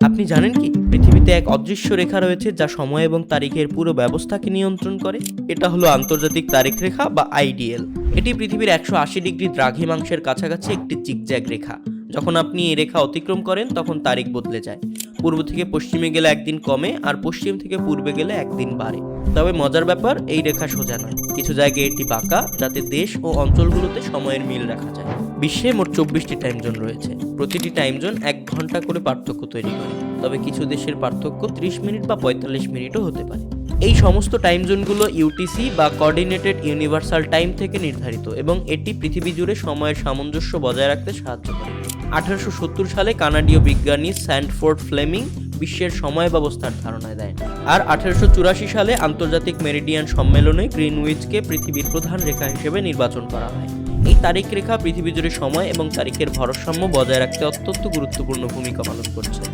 আপনি জানেন কি? পৃথিবীতে এক অদৃশ্য রেখা রয়েছে যা সময় এবং তারিখের পুরো ব্যবস্থাকে নিয়ন্ত্রণ করে। এটা হলো আন্তর্জাতিক তারিখ রেখা বা আইডিএল। এটি পৃথিবীর একশো আশি ডিগ্রি দ্রাঘিমাংশের কাছাকাছি একটি জিগজ্যাগ রেখা। যখন আপনি এই রেখা অতিক্রম করেন, তখন তারিখ বদলে যায়। পূর্ব থেকে পশ্চিমে গেলে একদিন কমে আর পশ্চিম থেকে পূর্বে গেলে একদিন বাড়ে। তবে মজার ব্যাপার, এই রেখা সোজা নয়। কিছু জায়গায় এটি বাঁকা, যাতে দেশ ও অঞ্চলগুলোতে সময়ের মিল রাখা যায়। বিশ্বে মোট চব্বিশটি টাইম জোন রয়েছে। প্রতিটি টাইম জোন এক ঘণ্টা করে পার্থক্য তৈরি করে। তবে কিছু দেশের পার্থক্য ত্রিশ মিনিট বা পঁয়তাল্লিশ মিনিটও হতে পারে। এই সমস্ত টাইম জোনগুলো ইউটিসি বা কোঅর্ডিনেটেড ইউনিভার্সাল টাইম থেকে নির্ধারিত এবং এটি পৃথিবী জুড়ে সময়ের সামঞ্জস্য বজায় রাখতে সাহায্য করে। আঠারোশো সত্তর সালে কানাডীয় বিজ্ঞানী স্যান্ডফোর্ড ফ্লেমিং বিশ্বের সময় ব্যবস্থার ধারণা দেয়। আর আঠারোশো চুরাশি সালে আন্তর্জাতিক মেরিডিয়ান সম্মেলনে গ্রিনউইচকে পৃথিবীর প্রধান রেখা হিসেবে নির্বাচন করা হয়। এই তারিখ রেখা পৃথিবী জুড়ে সময় এবং তারিখের ভারসাম্য বজায় রাখতে অত্যন্ত গুরুত্বপূর্ণ ভূমিকা পালন করছে।